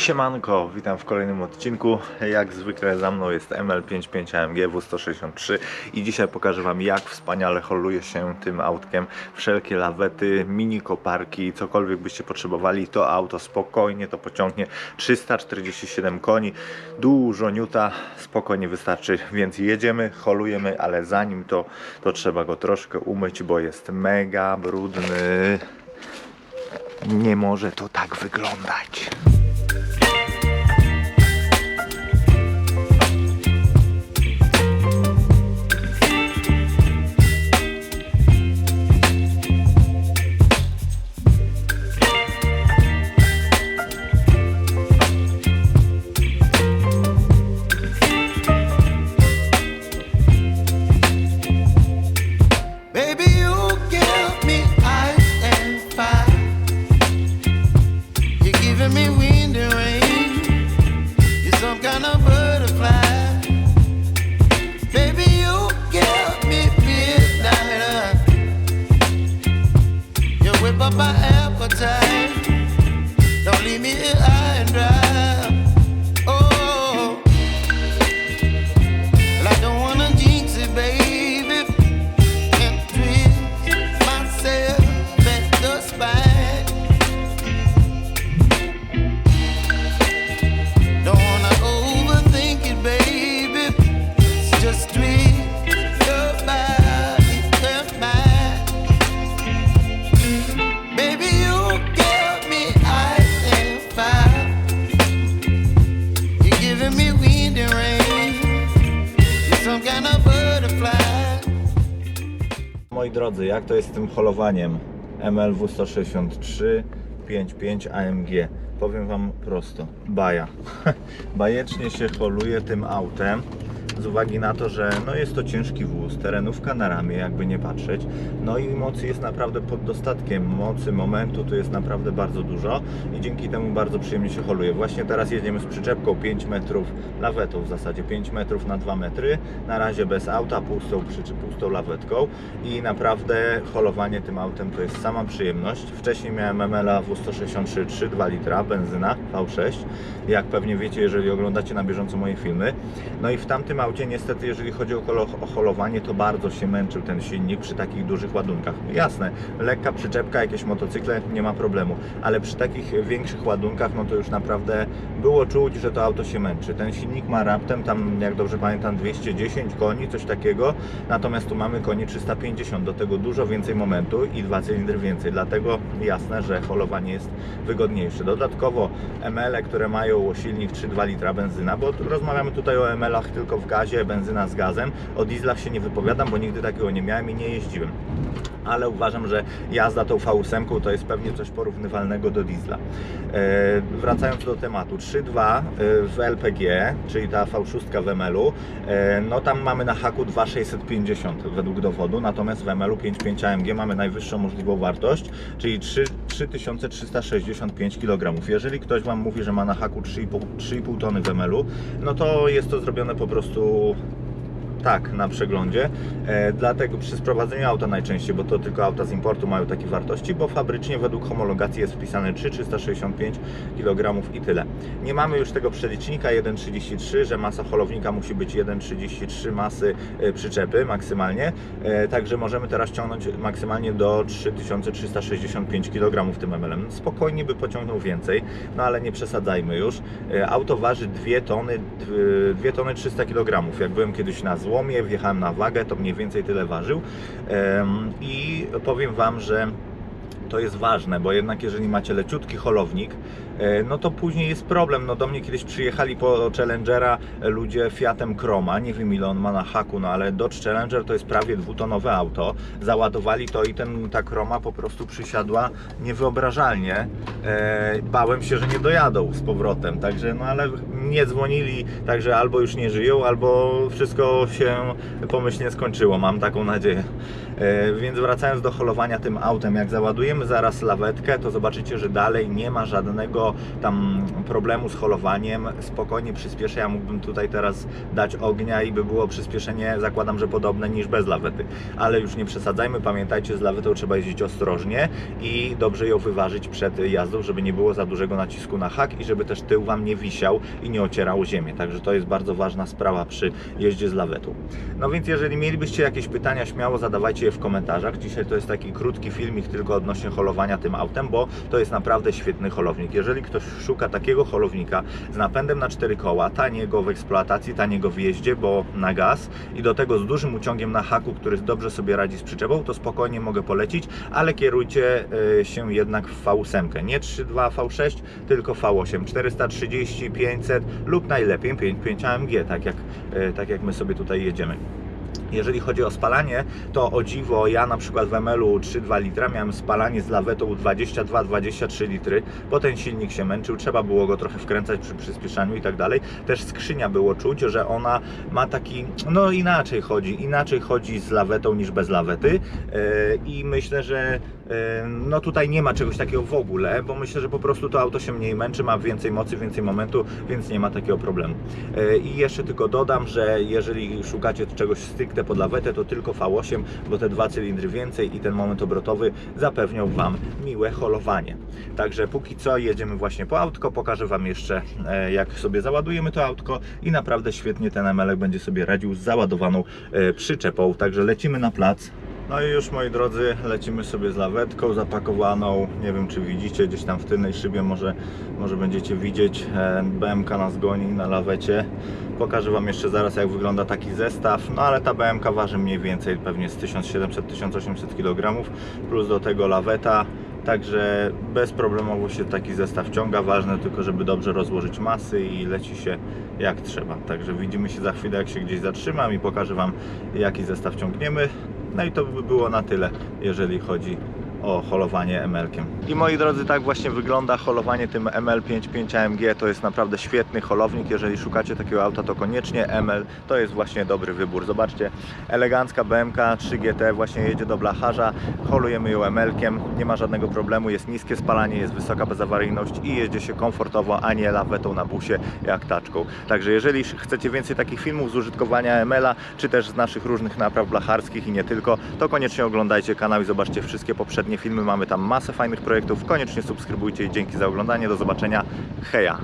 Siemanko, witam w kolejnym odcinku. Jak zwykle za mną jest ML55 AMG W163 i dzisiaj pokażę Wam jak wspaniale holuje się tym autkiem. Wszelkie lawety, mini koparki, cokolwiek byście potrzebowali, to auto spokojnie to pociągnie 347 koni, dużo niuta, spokojnie wystarczy, więc jedziemy, holujemy, ale zanim to, to trzeba go troszkę umyć, bo jest mega brudny. Nie może to tak wyglądać. Whip up my appetite. Don't leave me here high and dry. Moi drodzy, jak to jest z tym holowaniem MLW 163 55 AMG? Powiem Wam prosto, baja. Bajecznie się holuje tym autem z uwagi na to, że no jest to ciężki wóz, terenówka na ramię, jakby nie patrzeć. No i mocy jest naprawdę pod dostatkiem. Mocy, momentu tu jest naprawdę bardzo dużo i dzięki temu bardzo przyjemnie się holuje. Właśnie teraz jedziemy z przyczepką 5 metrów lawetą w zasadzie 5 metrów na 2 metry. Na razie bez auta, pustą, przyczy, pustą lawetką i naprawdę holowanie tym autem to jest sama przyjemność. Wcześniej miałem MLA W163 3,2 litra, benzyna V6. Jak pewnie wiecie, jeżeli oglądacie na bieżąco moje filmy. No i w tamtym aucie niestety, jeżeli chodzi o, holo, o holowanie, to bardzo się męczył ten silnik przy takich dużych ładunkach. Jasne, lekka przyczepka, jakieś motocykle, nie ma problemu, ale przy takich większych ładunkach, no to już naprawdę było czuć, że to auto się męczy. Ten silnik ma raptem tam, jak dobrze pamiętam, 210 koni, coś takiego, natomiast tu mamy koni 350, do tego dużo więcej momentu i dwa cylindry więcej, dlatego jasne, że holowanie jest wygodniejsze. Dodatkowo ML, które mają silnik 3,2 litra benzyna, bo rozmawiamy tutaj o ML-ach tylko w gazie, benzyna z gazem, o dieslach się nie wypowiadam, bo nigdy takiego nie miałem i nie jeździłem ale uważam, że jazda tą V8 to jest pewnie coś porównywalnego do diesla. E, wracając do tematu, 3.2 e, w LPG, czyli ta V6 w ML-u, e, no tam mamy na haku 2,650 według dowodu, natomiast w ML-u 5.5 AMG mamy najwyższą możliwą wartość, czyli 3, 3365 kg. Jeżeli ktoś Wam mówi, że ma na haku 3,5 3,5 tony w ML-u, no to jest to zrobione po prostu tak, na przeglądzie. E, dlatego przy sprowadzeniu auta najczęściej, bo to tylko auta z importu mają takie wartości, bo fabrycznie według homologacji jest wpisane 3,365 kg i tyle. Nie mamy już tego przelicznika 1,33, że masa holownika musi być 1,33 masy e, przyczepy maksymalnie, e, także możemy teraz ciągnąć maksymalnie do 3365 kg tym ML-em. Spokojnie by pociągnął więcej, no ale nie przesadzajmy już. E, Auto waży 2 tony, 2 tony 300 kg. Jak byłem kiedyś na złomie, wjechałem na wagę, to mniej więcej tyle ważył. I powiem Wam, że to jest ważne, bo jednak jeżeli macie leciutki holownik, e, no to później jest problem. No do mnie kiedyś przyjechali po Challengera ludzie Fiatem Chroma, nie wiem ile on ma na haku, no ale Dodge Challenger to jest prawie dwutonowe auto. Załadowali to i ten, ta Chroma po prostu przysiadła niewyobrażalnie. E, bałem się, że nie dojadą z powrotem, także no ale nie dzwonili, także albo już nie żyją, albo wszystko się pomyślnie skończyło, mam taką nadzieję. E, Więc wracając do holowania tym autem, jak załadujemy zaraz lawetkę, to zobaczycie, że dalej nie ma żadnego tam problemu z holowaniem, spokojnie przyspieszę, ja mógłbym tutaj teraz dać ognia i by było przyspieszenie, zakładam, że podobne niż bez lawety, ale już nie przesadzajmy, pamiętajcie, z lawetą trzeba jeździć ostrożnie i dobrze ją wyważyć przed jazdą, żeby nie było za dużego nacisku na hak i żeby też tył Wam nie wisiał i nie ocierał ziemię, także to jest bardzo ważna sprawa przy jeździe z lawetą. No więc jeżeli mielibyście jakieś pytania, śmiało zadawajcie je w komentarzach. Dzisiaj to jest taki krótki filmik tylko odnośnie holowania tym autem, bo to jest naprawdę świetny holownik. Jeżeli ktoś szuka takiego holownika z napędem na cztery koła, taniego w eksploatacji, taniego w jeździe, bo na gaz i do tego z dużym uciągiem na haku, który dobrze sobie radzi z przyczepą, to spokojnie mogę polecić, ale kierujcie y, się jednak w V8. Nie 3.2 V6, tylko V8 430, 500 lub najlepiej 5.5 AMG, tak jak, y, tak jak my sobie tutaj jedziemy. Jeżeli chodzi o spalanie, to o dziwo ja na przykład w ML-u 3,2 litra miałem spalanie z lawetą 22-23 litry, bo ten silnik się męczył, trzeba było go trochę wkręcać przy przyspieszaniu i tak dalej. Też skrzynia było czuć, że ona ma taki, no inaczej chodzi, inaczej chodzi z lawetą niż bez lawety Yy, i myślę, że no tutaj nie ma czegoś takiego w ogóle, bo myślę, że po prostu to auto się mniej męczy, ma więcej mocy, więcej momentu, więc nie ma takiego problemu. Yy, I jeszcze tylko dodam, że jeżeli szukacie czegoś stricte pod lawetę, to tylko V8, bo te dwa cylindry więcej i ten moment obrotowy zapewnią Wam miłe holowanie. Także póki co jedziemy właśnie po autko, pokażę Wam jeszcze e, jak sobie załadujemy to autko i naprawdę świetnie ten ML będzie sobie radził z załadowaną e, przyczepą. Także lecimy na plac. No i już moi drodzy, lecimy sobie z lawetką zapakowaną. Nie wiem czy widzicie gdzieś tam w tylnej szybie, może, może będziecie widzieć. E, BMK nas goni na lawecie. Pokażę Wam jeszcze zaraz jak wygląda taki zestaw. No ale ta BMK waży mniej więcej pewnie z 1700-1800 kg plus do tego laweta. Także bezproblemowo się taki zestaw ciąga. Ważne tylko, żeby dobrze rozłożyć masy i leci się jak trzeba. Także widzimy się za chwilę, jak się gdzieś zatrzymam i pokażę Wam, jaki zestaw ciągniemy. No i to by było na tyle, jeżeli chodzi o holowanie ML-kiem. I moi drodzy, tak właśnie wygląda holowanie tym ML55 AMG. To jest naprawdę świetny holownik. Jeżeli szukacie takiego auta, to koniecznie ML to jest właśnie dobry wybór. Zobaczcie, elegancka BMK 3GT właśnie jedzie do blacharza. Holujemy ją ML-kiem, nie ma żadnego problemu. Jest niskie spalanie, jest wysoka bezawaryjność i jeździ się komfortowo, a nie lawetą na busie jak taczką. Także jeżeli chcecie więcej takich filmów z użytkowania ML-a, czy też z naszych różnych napraw blacharskich i nie tylko, to koniecznie oglądajcie kanał i zobaczcie wszystkie poprzednie filmy. Mamy tam masę fajnych projektów. Koniecznie subskrybujcie i dzięki za oglądanie. Do zobaczenia. Heja!